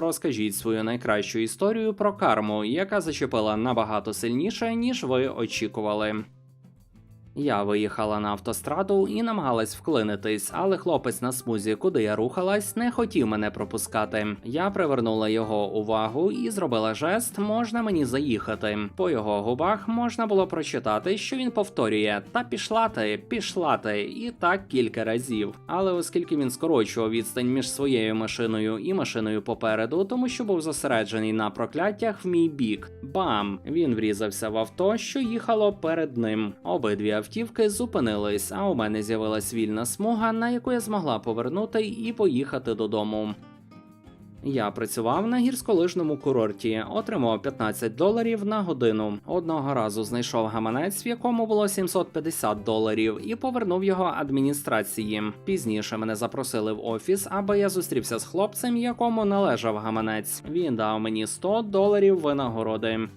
Розкажіть свою найкращу історію про карму, яка зачепила набагато сильніше, ніж ви очікували. Я виїхала на автостраду і намагалась вклинитись, але хлопець на смузі, куди я рухалась, не хотів мене пропускати. Я привернула його увагу і зробила жест можна мені заїхати. По його губах можна було прочитати, що він повторює: та пішла ти, пішла ти, і так кілька разів. Але оскільки він скорочував відстань між своєю машиною і машиною попереду, тому що був зосереджений на прокляттях в мій бік. Бам! Він врізався в авто, що їхало перед ним. Обидві автівки зупинились, а у мене з'явилась вільна смуга, на яку я змогла повернути і поїхати додому. Я працював на гірськолижному курорті, отримав 15 доларів на годину. Одного разу знайшов гаманець, в якому було 750 доларів, і повернув його адміністрації. Пізніше мене запросили в офіс, аби я зустрівся з хлопцем, якому належав гаманець. Він дав мені 100 доларів винагороди.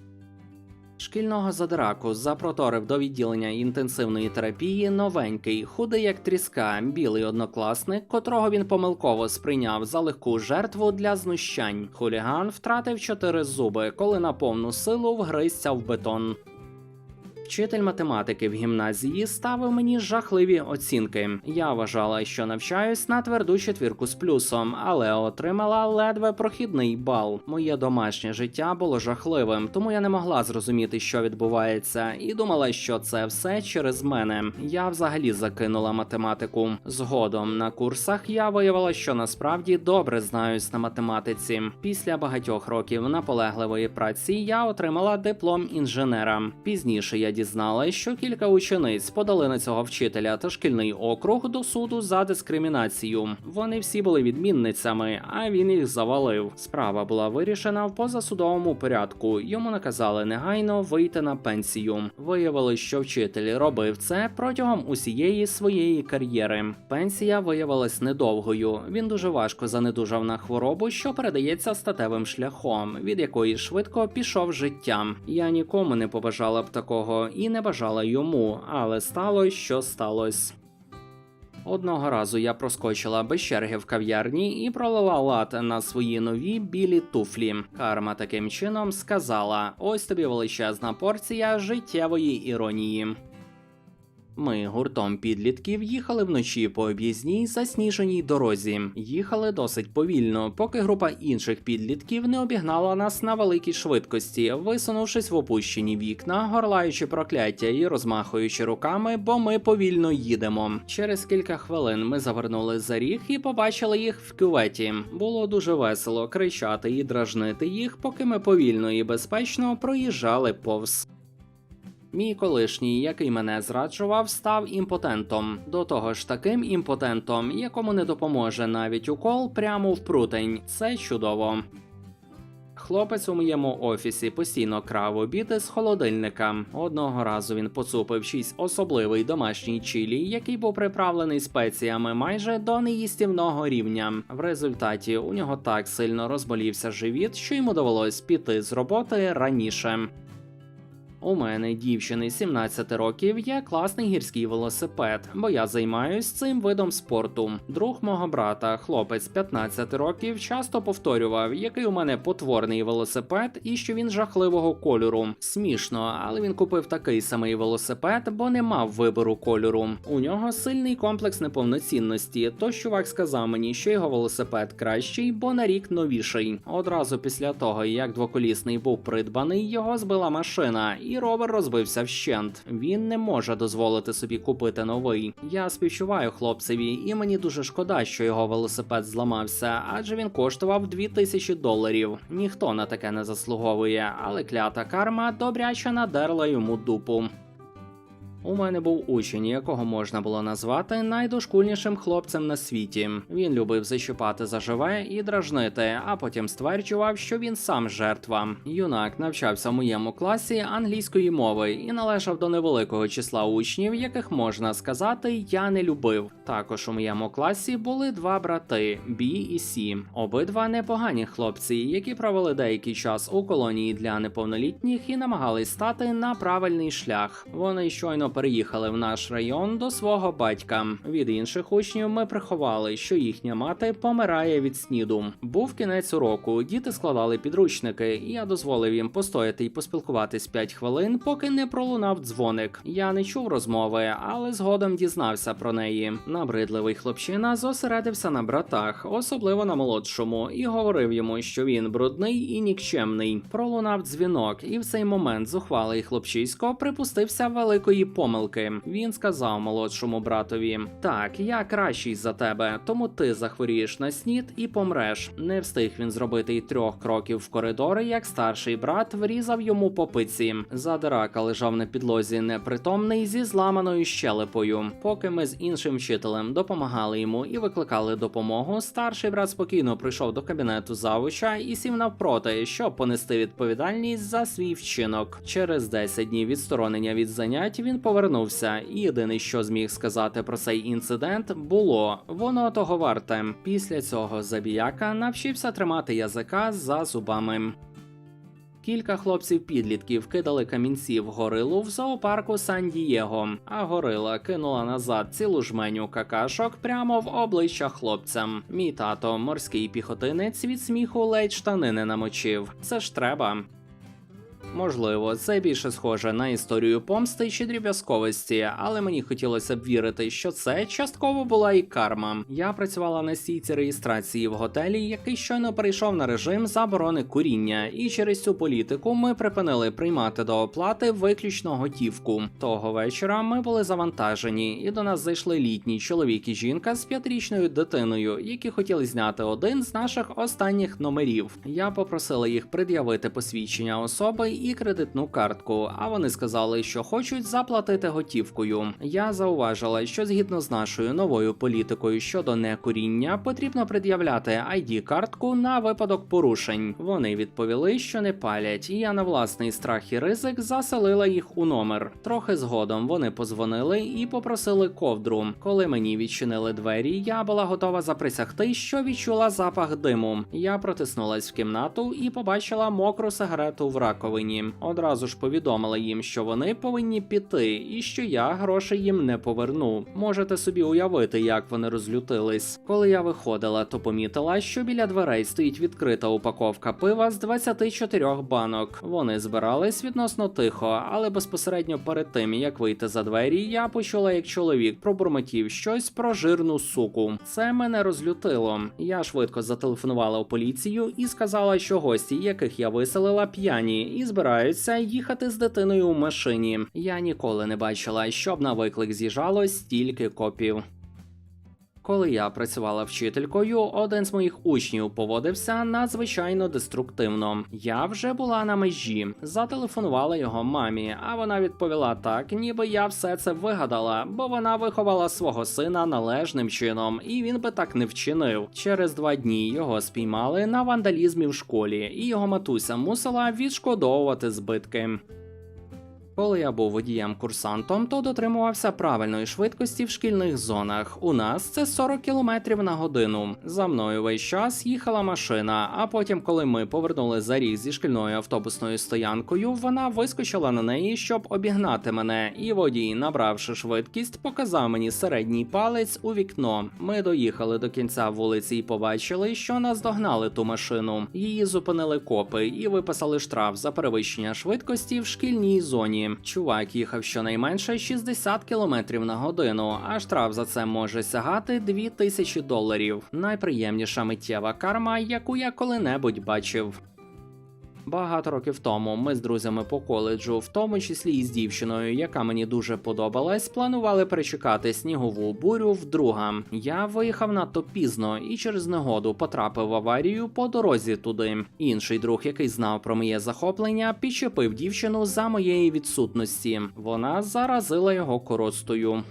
Шкільного задраку запроторив до відділення інтенсивної терапії новенький, худий як тріска, білий однокласник, котрого він помилково сприйняв за легку жертву для знущань. Хуліган втратив чотири зуби, коли на повну силу вгризся в бетон. Вчитель математики в гімназії ставив мені жахливі оцінки. Я вважала, що навчаюсь на тверду четвірку з плюсом, але отримала ледве прохідний бал. Моє домашнє життя було жахливим, тому я не могла зрозуміти, що відбувається, і думала, що це все через мене. Я взагалі закинула математику. Згодом на курсах я виявила, що насправді добре знаюсь на математиці. Після багатьох років наполегливої праці я отримала диплом інженера. Пізніше я дізналась, що кілька учениць подали на цього вчителя та шкільний округ до суду за дискримінацію. Вони всі були відмінницями, а він їх завалив. Справа була вирішена в позасудовому порядку. Йому наказали негайно вийти на пенсію. Виявилось, що вчитель робив це протягом усієї своєї кар'єри. Пенсія виявилась недовгою. Він дуже важко занедужав на хворобу, що передається статевим шляхом, від якої швидко пішов життям. Я нікому не побажала б такого і не бажала йому, але сталося, що сталося. Одного разу я проскочила без черги в кав'ярні і пролила лад на свої нові білі туфлі. Карма таким чином сказала: ось тобі величезна порція життєвої іронії. Ми гуртом підлітків їхали вночі по об'їзній засніженій дорозі. Їхали досить повільно, поки група інших підлітків не обігнала нас на великій швидкості, висунувшись в опущені вікна, горлаючи прокляття і розмахуючи руками, бо ми повільно їдемо. Через кілька хвилин ми завернули за ріг і побачили їх в кюветі. Було дуже весело кричати і дражнити їх, поки ми повільно і безпечно проїжджали повз. Мій колишній, який мене зраджував, став імпотентом. До того ж, таким імпотентом, якому не допоможе навіть укол прямо в прутень. Це чудово. Хлопець у моєму офісі постійно крав обіди з холодильника. Одного разу він поцупив чийсь особливий домашній чилі, який був приправлений спеціями майже до неїстівного рівня. В результаті у нього так сильно розболівся живіт, що йому довелось піти з роботи раніше. У мене дівчини 17 років є класний гірський велосипед, бо я займаюсь цим видом спорту. Друг мого брата, хлопець 15 років, часто повторював, який у мене потворний велосипед і що він жахливого кольору. Смішно, але він купив такий самий велосипед, бо не мав вибору кольору. У нього сильний комплекс неповноцінності. Тож чувак сказав мені, що його велосипед кращий, бо на рік новіший. Одразу після того, як двоколісний був придбаний, його збила машина і ровер розбився вщент. Він не може дозволити собі купити новий. Я співчуваю хлопцеві, і мені дуже шкода, що його велосипед зламався, адже він коштував 2000 доларів. Ніхто на таке не заслуговує, але клята карма добряче надерла йому дупу. У мене був учень, якого можна було назвати найдошкульнішим хлопцем на світі. Він любив защіпати заживе і дражнити, а потім стверджував, що він сам жертва. Юнак навчався в моєму класі англійської мови і належав до невеликого числа учнів, яких можна сказати я не любив. Також у моєму класі були два брати Бі і Сі. Обидва непогані хлопці, які провели деякий час у колонії для неповнолітніх і намагались стати на правильний шлях. Вони щойно переїхали в наш район до свого батька. Від інших учнів ми приховали, що їхня мати помирає від сніду. Був кінець уроку, діти складали підручники, і я дозволив їм постояти і поспілкуватись 5 хвилин, поки не пролунав дзвоник. Я не чув розмови, але згодом дізнався про неї. Набридливий хлопчина зосередився на братах, особливо на молодшому, і говорив йому, що він брудний і нікчемний. Пролунав дзвінок, і в цей момент зухвалий хлопчисько припустився великої помилки. Він сказав молодшому братові: Так, я кращий за тебе, тому ти захворієш на снід і помреш. Не встиг він зробити й трьох кроків в коридори, як старший брат врізав йому по пиці. Задирака лежав на підлозі непритомний зі зламаною щелепою. Поки ми з іншим вчителем допомагали йому і викликали допомогу, старший брат спокійно прийшов до кабінету завуча і сів навпроти, щоб понести відповідальність за свій вчинок. Через 10 днів відсторонення від занять він повернувся, і єдине, що зміг сказати про цей інцидент, було воно того варте. Після цього забіяка навчився тримати язика за зубами. Кілька хлопців-підлітків кидали камінці в горилу в зоопарку Сан-Дієго, а горила кинула назад цілу жменю какашок прямо в обличчя хлопцям. Мій тато, морський піхотинець, від сміху ледь штани не намочив. Це ж треба. Можливо, це більше схоже на історію помсти чи дріб'язковості, але мені хотілося б вірити, що це частково була і карма. Я працювала на стійці реєстрації в готелі, який щойно перейшов на режим заборони куріння, і через цю політику ми припинили приймати до оплати виключно готівку. Того вечора ми були завантажені, і до нас зайшли літній чоловік і жінка з п'ятирічною дитиною, які хотіли зняти один з наших останніх номерів. Я попросила їх пред'явити посвідчення особи і кредитну картку. А вони сказали, що хочуть заплатити готівкою. Я зауважила, що згідно з нашою новою політикою щодо некуріння, потрібно пред'являти id картку на випадок порушень. Вони відповіли, що не палять, і я на власний страх і ризик заселила їх у номер. Трохи згодом вони позвонили і попросили ковдру. Коли мені відчинили двері, я була готова заприсягти, що відчула запах диму. Я протиснулась в кімнату і побачила мокру сигарету в раковині. Одразу ж повідомила їм, що вони повинні піти, і що я грошей їм не поверну. Можете собі уявити, як вони розлютились. Коли я виходила, то помітила, що біля дверей стоїть відкрита упаковка пива з 24 банок. Вони збирались відносно тихо, але безпосередньо перед тим як вийти за двері, я почула, як чоловік пробурмотів щось про жирну суку. Це мене розлютило. Я швидко зателефонувала у поліцію і сказала, що гості, яких я виселила, п'яні і збираються їхати з дитиною у машині. Я ніколи не бачила, щоб на виклик з'їжджало стільки копів. Коли я працювала вчителькою, один з моїх учнів поводився надзвичайно деструктивно. Я вже була на межі, зателефонувала його мамі, а вона відповіла так, ніби я все це вигадала, бо вона виховала свого сина належним чином, і він би так не вчинив. Через два дні його спіймали на вандалізмі в школі, і його матуся мусила відшкодовувати збитки. Коли я був водієм-курсантом, то дотримувався правильної швидкості в шкільних зонах. У нас це 40 км на годину. За мною весь час їхала машина. А потім, коли ми повернули за ріг зі шкільною автобусною стоянкою, вона вискочила на неї, щоб обігнати мене. І водій, набравши швидкість, показав мені середній палець у вікно. Ми доїхали до кінця вулиці і побачили, що нас догнали ту машину. Її зупинили копи і виписали штраф за перевищення швидкості в шкільній зоні. Чувак їхав щонайменше 60 км на годину, а штраф за це може сягати 2000 доларів. Найприємніша миттєва карма, яку я коли-небудь бачив. Багато років тому ми з друзями по коледжу, в тому числі і з дівчиною, яка мені дуже подобалась, планували перечекати снігову бурю вдруга. Я виїхав надто пізно і через негоду потрапив в аварію по дорозі туди. Інший друг, який знав про моє захоплення, підчепив дівчину за моєї відсутності. Вона заразила його коростою.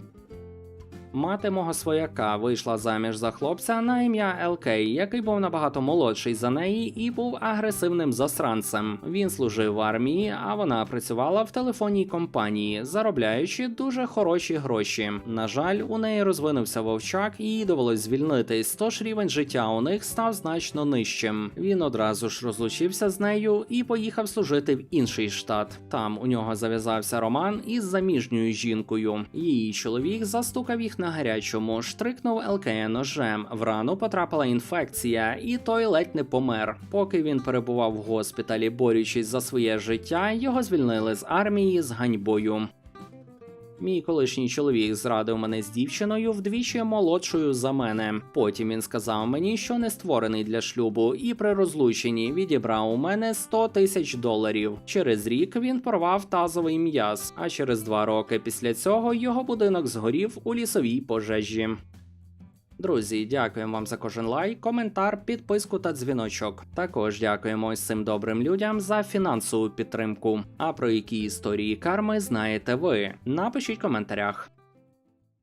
Мати мого свояка вийшла заміж за хлопця на ім'я ЛК, який був набагато молодший за неї і був агресивним засранцем. Він служив в армії, а вона працювала в телефонній компанії, заробляючи дуже хороші гроші. На жаль, у неї розвинувся вовчак, і їй довелось звільнитись, тож рівень життя у них став значно нижчим. Він одразу ж розлучився з нею і поїхав служити в інший штат. Там у нього зав'язався роман із заміжньою жінкою. Її чоловік застукав їх на гарячому, штрикнув ЛКН ножем. В рану потрапила інфекція, і той ледь не помер. Поки він перебував в госпіталі, борючись за своє життя, його звільнили з армії з ганьбою. Мій колишній чоловік зрадив мене з дівчиною вдвічі молодшою за мене. Потім він сказав мені, що не створений для шлюбу, і при розлученні відібрав у мене 100 тисяч доларів. Через рік він порвав тазовий м'яз, а через два роки після цього його будинок згорів у лісовій пожежі. Друзі, дякуємо вам за кожен лайк, коментар, підписку та дзвіночок. Також дякуємо цим добрим людям за фінансову підтримку. А про які історії карми знаєте ви? Напишіть в коментарях.